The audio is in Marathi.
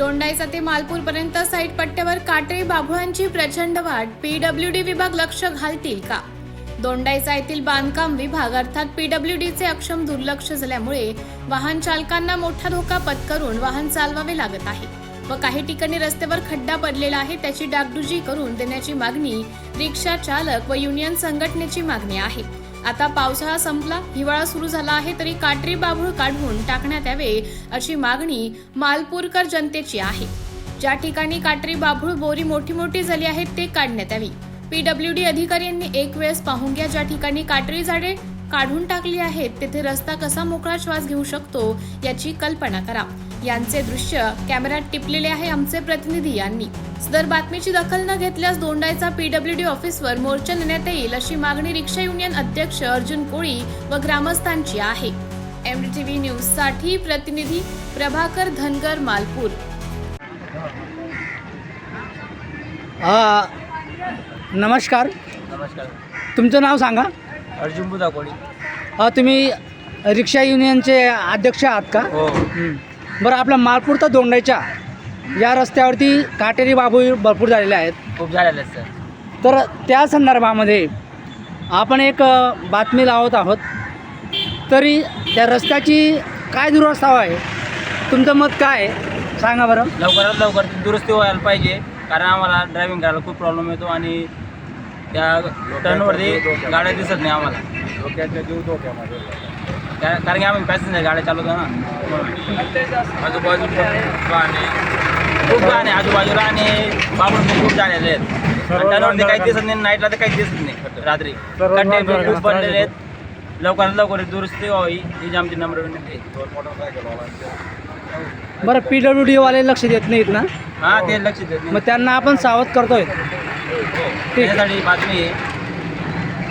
दोंडाईचा ते मालपूरपर्यंत साईट पट्ट्यावर काटेरी बाभुळांची प्रचंड वाढ. पीडब्ल्यूडी विभाग लक्ष घालतील का? दोंडाईचा येथील बांधकाम विभाग अर्थात पीडब्ल्यूडीचे अक्षम दुर्लक्ष झाल्यामुळे वाहन चालकांना मोठा धोका पत्करून वाहन चालवावे लागत आहे व काही ठिकाणी रस्त्यावर खड्डा पडलेला आहे त्याची डागडुजी करून देण्याची मागणी रिक्षा चालक व युनियन संघटनेची मागणी आहे. आता पावसाळा संपला हिवाळा सुरू झाला आहे तरी काटरी बाभूळ काढून टाकण्यात यावे अशी मागणी मालपूरकर जनतेची आहे. ज्या ठिकाणी काटरी बाभूळ बोरी मोठी मोठी झाली आहेत ते काढण्यात यावी. पीडब्ल्यूडी अधिकाऱ्यांनी एक वेळेस पाहून घ्या ज्या ठिकाणी काटरी झाडे काढून टाकली आहेत तेथे रस्ता कसा मोकळा श्वास घेऊ शकतो याची कल्पना करा. यांचे दृश्य कॅमेऱ्यात टिपलेले आहे आमचे प्रतिनिधी यांनी. सदर बातमीची दखल न घेतल्यास दोंडाईचा पीडब्ल्यूडी ऑफिसवर मोर्चा नेण्यात येईल अशी मागणी रिक्षा युनियन अध्यक्ष अर्जुन कोळी व ग्रामस्थांची आहे. एमटीव्ही न्यूजसाठी प्रतिनिधी प्रभाकर धनगर मालपूर. हा नमस्कार. नमस्कार. तुमचं नाव सांगा. अर्जुन बुधाकोळी हा तुम्ही रिक्षा युनियनचे अध्यक्ष आहात का? हो. हं. बरं आपल्या मालपूर तर दोंडाईच्या या रस्त्यावरती काटेरी बाबू भरपूर झालेले आहेत. खूप झालेले आहेत सर तर त्या संदर्भामध्ये आपण एक अ, बातमी लावत आहोत. तरी त्या रस्त्याची काय दुरवस्था आहे? तुमचं मत काय आहे? सांगा बरं. लवकरात लवकर ती दुरुस्ती व्हायला पाहिजे कारण आम्हाला ड्रायव्हिंग करायला खूप प्रॉब्लेम येतो आणि त्या टर्नवरती गाड्या दिसत नाही आम्हाला. त्या- कारण की आम्ही पॅसेंजर गाड्या चालवतो ना. आजूबाजूला खूप गाणे आजूबाजूला आणि बाबूळ पण खूप झालेले आहेत. टर्नवरती काही दिसत नाही नाईटला तर काही दिसत नाही. रात्री. खड्डे पण खूप बनलेले आहेत. लवकरात लवकर दुरुस्ती व्हावी ही जी आमची नम्र विनंती आहे. बरं पी डब्ल्यू डीवाले लक्ष देत नाहीत ना? हा ते लक्ष देत नाही. मग त्यांना आपण सावध करतोय. हो. बातमी आहे